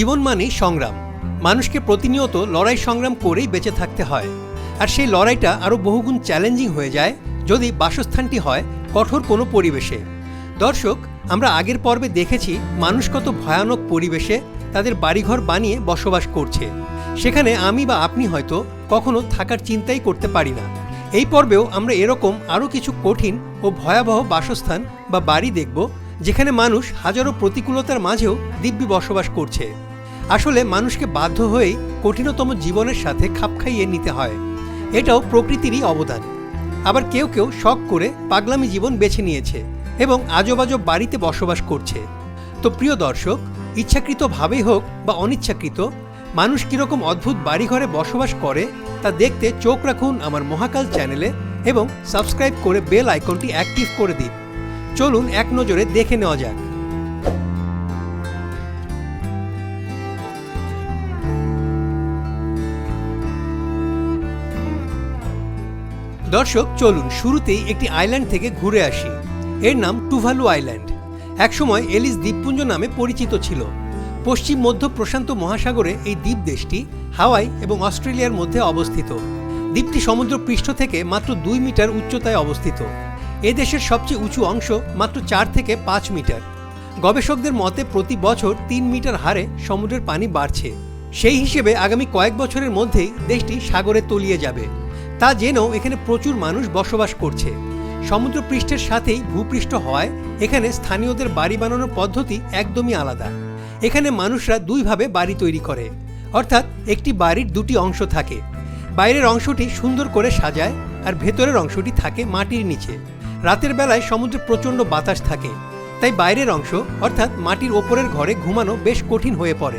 জীবন মানেই সংগ্রাম। মানুষকে প্রতিনিয়ত লড়াই সংগ্রাম করেই বেঁচে থাকতে হয়। আর সেই লড়াইটা আরও বহুগুণ চ্যালেঞ্জিং হয়ে যায় যদি বাসস্থানটি হয় কঠোর কোনো পরিবেশে। দর্শক, আমরা আগের পর্বে দেখেছি মানুষ কত ভয়ানক পরিবেশে তাদের বাড়িঘর বানিয়ে বসবাস করছে। সেখানে আমি বা আপনি হয়তো কখনো থাকার চিন্তাই করতে পারি না। এই পর্বেও আমরা এরকম আরও কিছু কঠিন ও ভয়াবহ বাসস্থান বা বাড়ি দেখব, যেখানে মানুষ হাজারো প্রতিকূলতার মাঝেও দিব্যি বসবাস করছে। আসলে মানুষকে বাধ্য হয়েই কঠিনতম জীবনের সাথে খাপ খাইয়ে নিতে হয়। এটাও প্রকৃতিরই অবদান। আবার কেউ কেউ শখ করে পাগলামি জীবন বেছে নিয়েছে এবং আজব আজব বাড়িতে বসবাস করছে। তো প্রিয় দর্শক ইচ্ছাকৃতভাবেই হোক বা অনিচ্ছাকৃত, মানুষ কীরকম অদ্ভুত বাড়িঘরে বসবাস করে তা দেখতে চোখ রাখুন আমার মহাকাল চ্যানেলে এবং সাবস্ক্রাইব করে বেল আইকনটি অ্যাক্টিভ করে দিন। চলুন এক নজরে দেখে নেওয়া যাক। দর্শক, চলুন শুরুতেই একটি আইল্যান্ড থেকে ঘুরে আসি। এর নাম টুভালু আইল্যান্ড একসময় এলিস দ্বীপপুঞ্জ নামে পরিচিত ছিল। পশ্চিম মধ্য প্রশান্ত মহাসাগরে এই দ্বীপ দেশটি হাওয়াই এবং অস্ট্রেলিয়ার মধ্যে অবস্থিত। দ্বীপটি সমুদ্র পৃষ্ঠ থেকে মাত্র দুই মিটার উচ্চতায় অবস্থিত। এ দেশের সবচেয়ে উঁচু অংশ মাত্র চার থেকে পাঁচ মিটার। গবেষকদের মতে প্রতি বছর তিন মিটার হারে সমুদ্রের পানি বাড়ছে। সেই হিসেবে আগামী কয়েক বছরের মধ্যেই দেশটি সাগরে তলিয়ে যাবে। তা জেনেও এখানে প্রচুর মানুষ বসবাস করছে। সমুদ্রপৃষ্ঠের সাথেই ভূপৃষ্ঠ হওয়ায় এখানে স্থানীয়দের বাড়ি বানানোর পদ্ধতি একদমই আলাদা। এখানে মানুষরা দুইভাবে বাড়ি তৈরি করে। অর্থাৎ একটি বাড়ির দুটি অংশ থাকে। বাইরের অংশটি সুন্দর করে সাজায় আর ভেতরের অংশটি থাকে মাটির নিচে। রাতের বেলায় সমুদ্রে প্রচণ্ড বাতাস থাকে। তাই বাইরের অংশ, অর্থাৎ মাটির ওপরের ঘরে ঘুমানো বেশ কঠিন হয়ে পড়ে।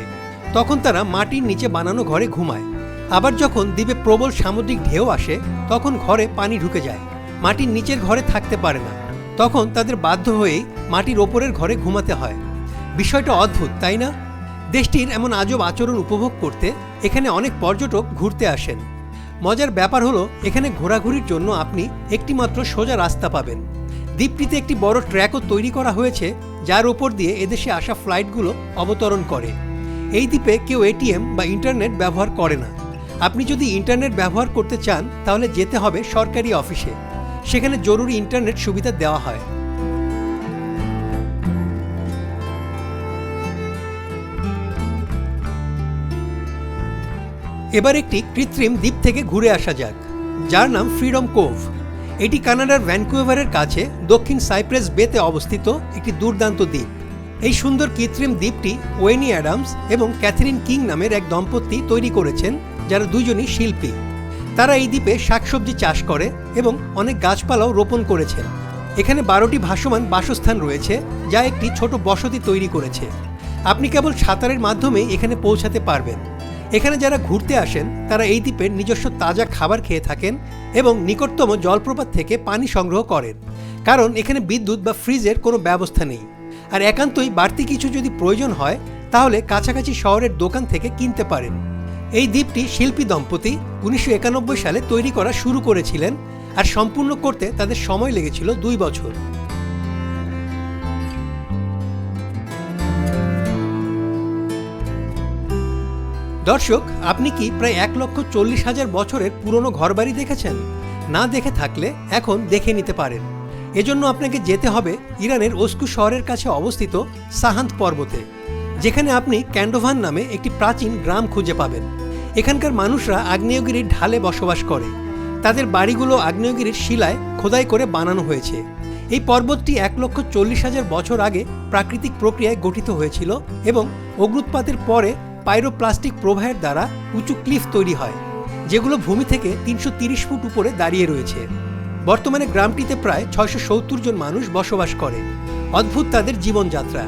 তখন তারা মাটির নিচে বানানো ঘরে ঘুমায়। আবার যখন দ্বীপে প্রবল সামুদ্রিক ঢেউ আসে, তখন ঘরে পানি ঢুকে যায়। মাটির নিচের ঘরে থাকতে পারে না। তখন তাদের বাধ্য হয়েই মাটির ওপরের ঘরে ঘুমাতে হয়। বিষয়টা অদ্ভুত, তাই না? দেশটির এমন আজব আচরণ উপভোগ করতে এখানে অনেক পর্যটক ঘুরতে আসেন। মজার ব্যাপার হলো, এখানে ঘোরাঘুরির জন্য আপনি একটি মাত্র সোজা রাস্তা পাবেন। দ্বীপটিতে একটি বড় ট্র্যাকও তৈরি করা হয়েছে, যার উপর দিয়ে এদেশে আসা ফ্লাইটগুলো অবতরণ করে। এই দ্বীপে কেউ এটিএম বা ইন্টারনেট ব্যবহার করে না। আপনি যদি ইন্টারনেট ব্যবহার করতে চান, তাহলে যেতে হবে সরকারি অফিসে। সেখানে জরুরি ইন্টারনেট সুবিধা দেওয়া হয়। এবার একটি কৃত্রিম দ্বীপ থেকে ঘুরে আসা যাক, যার নাম ফ্রিডম কোভ। এটি কানাডার ভ্যানকুয়েভারের কাছে দক্ষিণ সাইপ্রেস বেতে অবস্থিত একটি দুর্দান্ত দ্বীপ। এই সুন্দর কৃত্রিম দ্বীপটি ওয়েনি অ্যাডামস এবং ক্যাথরিন কিং নামের এক দম্পতি তৈরি করেছেন যারা দুজনই শিল্পী, তারা এই দ্বীপে শাকসবজি চাষ করে এবং অনেক গাছপালাও রোপণ করেছেন। এখানে বারোটি ভাসমান বাসস্থান রয়েছে, যা একটি ছোট বসতি তৈরি করেছে। আপনি কেবল সাঁতারের মাধ্যমেই এখানে পৌঁছাতে পারবেন। এখানে যারা ঘুরতে আসেন, তারা এই দ্বীপের নিজস্ব তাজা খাবার খেয়ে থাকেন এবং নিকটতম জলপ্রপাত থেকে পানি সংগ্রহ করেন। কারণ এখানে বিদ্যুৎ বা ফ্রিজের কোনো ব্যবস্থা নেই। আর একান্তই বাড়তি কিছু যদি প্রয়োজন হয়, তাহলে কাছাকাছি শহরের দোকান থেকে কিনতে পারেন। এই দ্বীপটি শিল্পী দম্পতি উনিশশো একানব্বই সালে তৈরি করা শুরু করেছিলেন আর সম্পূর্ণ করতে তাদের সময় লেগেছিল দুই বছর। দর্শক, আপনি কি প্রায় এক লক্ষ চল্লিশ হাজার বছরের পুরনো ঘরবাড়ি দেখেছেন? না দেখে থাকলে এখন দেখে নিতে পারেন। এজন্য আপনাকে যেতে হবে ইরানের ওস্কু শহরের কাছে অবস্থিত সাহান্ত পর্বতে, যেখানে আপনি ক্যান্ডোভান নামে একটি প্রাচীন গ্রাম খুঁজে পাবেন। এখানকার মানুষরা আগ্নেয়গিরির ঢালে বসবাস করে। তাদের বাড়িগুলো আগ্নেয়গিরির শিলায় খোদাই করে বানানো হয়েছে। এই পর্বতটি এক লক্ষ চল্লিশ হাজার বছর আগে প্রাকৃতিক প্রক্রিয়ায় গঠিত হয়েছিল এবং অগ্নুৎপাতের পরে পাইরোপ্লাস্টিক প্রবাহের দ্বারা উঁচু ক্লিফ তৈরি হয়, যেগুলো ভূমি থেকে তিনশো তিরিশ ফুট উপরে দাঁড়িয়ে রয়েছে। বর্তমানে গ্রামটিতে প্রায় ছয়শো সত্তর জন মানুষ বসবাস করে। অদ্ভুত তাদের জীবনযাত্রা।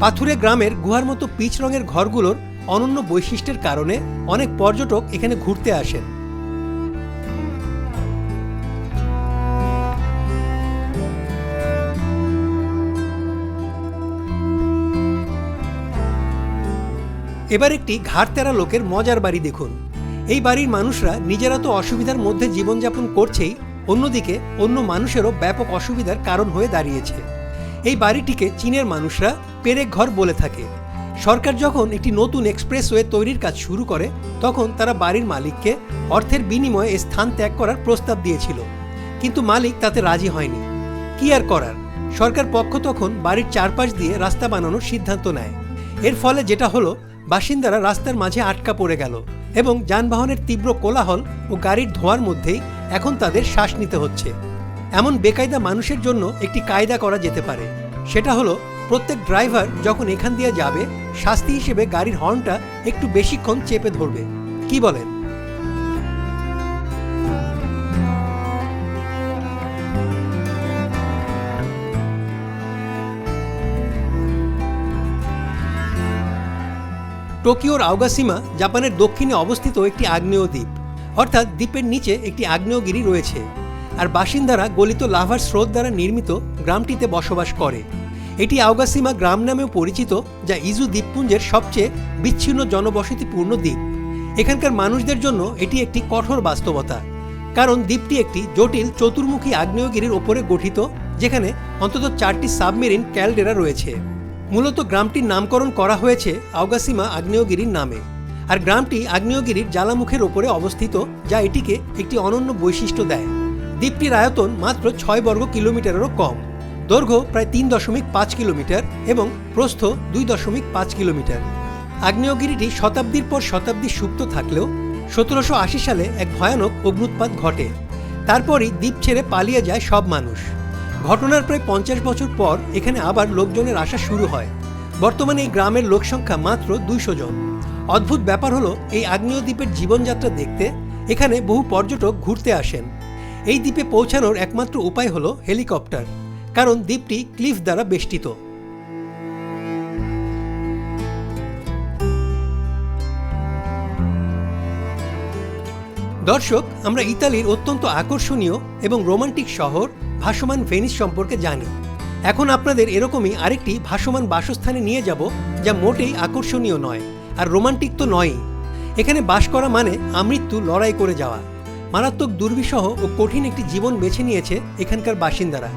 পাথুরে গ্রামের গুহার মতো পিচ রঙের ঘরগুলোর অনন্য বৈশিষ্ট্যের কারণে অনেক পর্যটক এখানে ঘুরতে আসেন। এবার একটি ঘাড়তেরা লোকের মজার বাড়ি দেখুন। এই বাড়ির মানুষরা নিজেরা তো অসুবিধার মধ্যে জীবনযাপন করছেই, অন্যদিকে অন্য মানুষেরও ব্যাপক অসুবিধার কারণ হয়ে দাঁড়িয়েছে। এই বাড়িটিকে চীনের মানুষরা পেরেক ঘর বলে থাকে। সরকার যখন একটি নতুন এক্সপ্রেসওয়ে তৈরির কাজ শুরু করে, তখন তারা বাড়ির মালিককে অর্থের বিনিময়ে স্থান ত্যাগ করার প্রস্তাব দিয়েছিল। কিন্তু মালিক তাতে রাজি হয়নি। কি আর করার? সরকার পক্ষ তখন বাড়ির চারপাশ দিয়ে রাস্তা বানানোর সিদ্ধান্ত নেয়। এর ফলে যেটা হলো, বাসিন্দারা রাস্তার মাঝে আটকা পড়ে গেল এবং যানবাহনের তীব্র কোলাহল ও গাড়ির ধোঁয়ার মধ্যেই এখন তাদের শ্বাস নিতে হচ্ছে। এমন বেকায়দা মানুষের জন্য একটি কায়দা করা যেতে পারে। সেটা হলো প্রত্যেক ড্রাইভার যখন এখান দিয়ে যাবে, শাস্তি হিসেবে গাড়ির হর্নটা একটু বেশিক্ষণ চেপে ধরবে। কি বলেন? টোকিওর আওগাসীমা, জাপানের দক্ষিণে অবস্থিত একটি আগ্নেয় দ্বীপ। অর্থাৎ দ্বীপের নিচে একটি আগ্নেয়গিরি রয়েছে। আর বাসিন্দারা গলিত লাভার স্রোত দ্বারা নির্মিত গ্রামটিতে বসবাস করে। এটি আওগাসীমা গ্রাম নামেও পরিচিত, যা ইজু দ্বীপপুঞ্জের সবচেয়ে বিচ্ছিন্ন জনবসতিপূর্ণ দ্বীপ। এখানকার মানুষদের জন্য এটি একটি কঠোর বাস্তবতা, কারণ দ্বীপটি একটি জটিল চতুর্মুখী আগ্নেয়গিরির ওপরে গঠিত, যেখানে অন্তত চারটি সাবমেরিন ক্যালডেরা রয়েছে। মূলত গ্রামটির নামকরণ করা হয়েছে আওগাসীমা আগ্নেয়গিরির নামে, আর গ্রামটি আগ্নেয়গিরির জ্বালামুখের ওপরে অবস্থিত, যা এটিকে একটি অনন্য বৈশিষ্ট্য দেয়। দ্বীপটির আয়তন মাত্র ছয় বর্গ কিলোমিটারেরও কম। দৈর্ঘ্য প্রায় তিন দশমিক পাঁচ কিলোমিটার এবং প্রস্থ দুই দশমিক পাঁচ কিলোমিটার। আগ্নেয়গিরিটি শতাব্দীর পর শতাব্দী সুপ্ত থাকলেও সতেরোশো আশি সালে এক ভয়ানক অগ্নুৎপাত ঘটে। তারপরই দ্বীপ ছেড়ে পালিয়ে যায় সব মানুষ। ঘটনার প্রায় পঞ্চাশ বছর পর এখানে আবার লোকজনের আসা শুরু হয়। বর্তমানে এই গ্রামের লোকসংখ্যা মাত্র দুইশো জন। অদ্ভুত ব্যাপার হলো, এই আগ্নেয় দ্বীপের জীবনযাত্রা দেখতে এখানে বহু পর্যটক ঘুরতে আসেন। এই দ্বীপে পৌঁছানোর একমাত্র উপায় হলো হেলিকপ্টার। কারণ দ্বীপটি ক্লিফ দ্বারা বেষ্টিত। দর্শক, আমরা ইতালির অত্যন্ত আকর্ষণীয় এবং রোমান্টিক শহর ভাসমান ভেনিস সম্পর্কে জানি। এখন আপনাদের এরকমই আরেকটি ভাসমান বাসস্থানে নিয়ে যাব, যা মোটেই আকর্ষণীয় নয় আর রোমান্টিক তো নয়ই। এখানে বাস করা মানে আমৃত্যু লড়াই করে যাওয়া। মারাত্মক দুর্বিষহ ও কঠিন একটি জীবন বেছে নিয়েছে এখানকার বাসিন্দারা।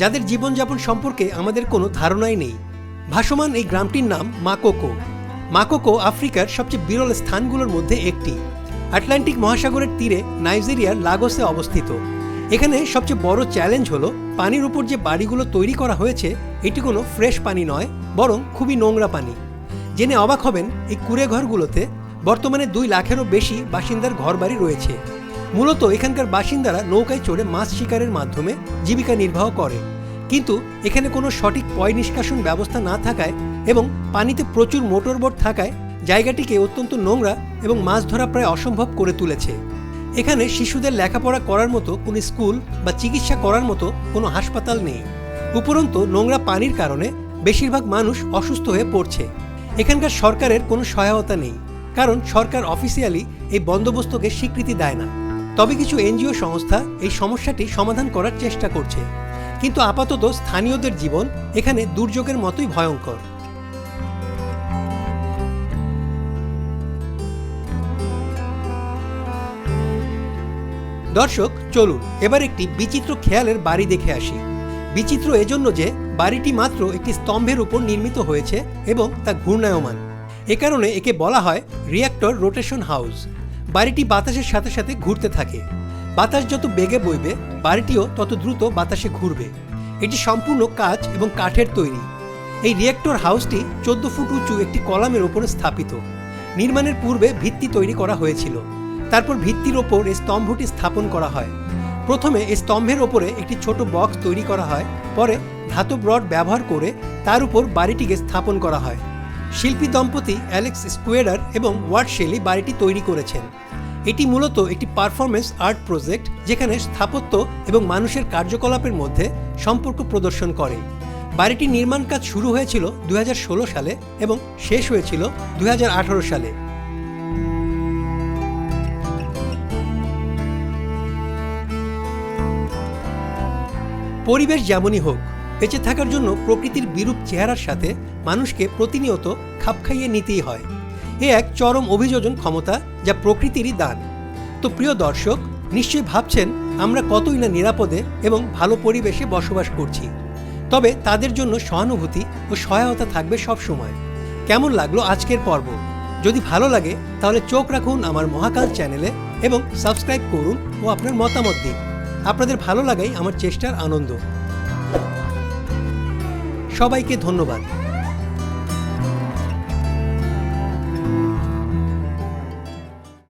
যাদের জীবনযাপন সম্পর্কে আমাদের কোনো ধারণাই নেই। ভাসমান এই গ্রামটির নাম মাকোকো। মাকোকো আফ্রিকার সবচেয়ে বিরল স্থানগুলোর মধ্যে একটি। আটলান্টিক মহাসাগরের তীরে নাইজেরিয়ার লাগোসে অবস্থিত। এখানে সবচেয়ে বড় চ্যালেঞ্জ হলো, পানির উপর যে বাড়িগুলো তৈরি করা হয়েছে, এটি কোনো ফ্রেশ পানি নয়, বরং খুবই নোংরা পানি। জেনে অবাক হবেন, এই কুড়ে ঘরগুলোতে বর্তমানে দুই লাখেরও বেশি বাসিন্দার ঘরবাড়ি রয়েছে। মূলত এখানকার বাসিন্দারা নৌকায় চড়ে মাছ শিকারের মাধ্যমে জীবিকা নির্বাহ করে। কিন্তু এখানে কোনো সঠিক পয় নিষ্কাশন ব্যবস্থা না থাকায় এবং পানিতে প্রচুর মোটরবোট থাকায় জায়গাটিকে অত্যন্ত নোংরা এবং মাছ ধরা প্রায় অসম্ভব করে তুলেছে। এখানে শিশুদের লেখাপড়া করার মতো কোনো স্কুল বা চিকিৎসা করার মতো কোনো হাসপাতাল নেই। উপরন্তু নোংরা পানির কারণে বেশিরভাগ মানুষ অসুস্থ হয়ে পড়ছে। এখানকার সরকারের কোনো সহায়তা নেই, কারণ সরকার অফিসিয়ালি এই বন্দোবস্তকে স্বীকৃতি দেয় না। তবে কিছু এনজিও সংস্থা এই সমস্যাটি সমাধান করার চেষ্টা করছে। কিন্তু আপাতত স্থানীয়দের জীবন এখানে দুর্যোগের মতোই ভয়ঙ্কর। দর্শক, চলুন, এবার একটি বিচিত্র খেয়ালের বাড়ি দেখে আসি। বিচিত্র এজন্য যে বাড়িটি মাত্র একটি স্তম্ভের উপর নির্মিত হয়েছে এবং তা ঘূর্ণায়মান। এ কারণে একে বলা হয় রিয়াক্টর রোটেশন হাউস। বাড়িটি বাতাসের সাথে সাথে ঘুরতে থাকে। বাতাস যত বেগে বইবে, বাড়িটিও তত দ্রুত বাতাসে ঘুরবে। এটি সম্পূর্ণ কাচ এবং কাঠের তৈরি। এই রিয়েক্টর হাউসটি চোদ্দ ফুট উঁচু একটি কলামের ওপরে স্থাপিত। নির্মাণের পূর্বে ভিত্তি তৈরি করা হয়েছিল। তারপর ভিত্তির ওপর এই স্তম্ভটি স্থাপন করা হয়। প্রথমে এই স্তম্ভের ওপরে একটি ছোট বক্স তৈরি করা হয়, পরে ধাতব রড ব্যবহার করে তার উপর বাড়িটিকে স্থাপন করা হয়। শিল্পী দম্পতি অ্যালেক্স স্কোয়েডার এবং ওয়ার্ড শেলি বাড়িটি তৈরি করেছেন। এটি মূলত একটি পারফরমেন্স আর্ট প্রজেক্ট যেখানে স্থাপত্য এবং মানুষের কার্যকলাপের মধ্যে সম্পর্ক প্রদর্শন করে। বাড়িটির নির্মাণ কাজ শুরু হয়েছিল দুই হাজার ষোলো সালে এবং শেষ হয়েছিল দুই হাজার আঠারো সালে। পরিবেশ যেমনই হোক বেঁচে থাকার জন্য প্রকৃতির বিরূপ চেহারার সাথে মানুষকে প্রতিনিয়ত খাপ খাইয়ে নিতেই হয়। এ এক চরম অভিযোজন ক্ষমতা যা প্রকৃতিরই দান। তো প্রিয় দর্শক, নিশ্চয়ই ভাবছেন আমরা কতই না নিরাপদে এবং ভালো পরিবেশে বসবাস করছি। তবে তাদের জন্য সহানুভূতি ও সহায়তা থাকবে সব সময় কেমন লাগল আজকের পর্ব? যদি ভালো লাগে, তাহলে চোখ রাখুন আমার মহাকাল চ্যানেলে এবং সাবস্ক্রাইব করুন ও আপনার মতামত দিন। আপনাদের ভালো লাগাই আমার চেষ্টার আনন্দ। সবাইকে ধন্যবাদ।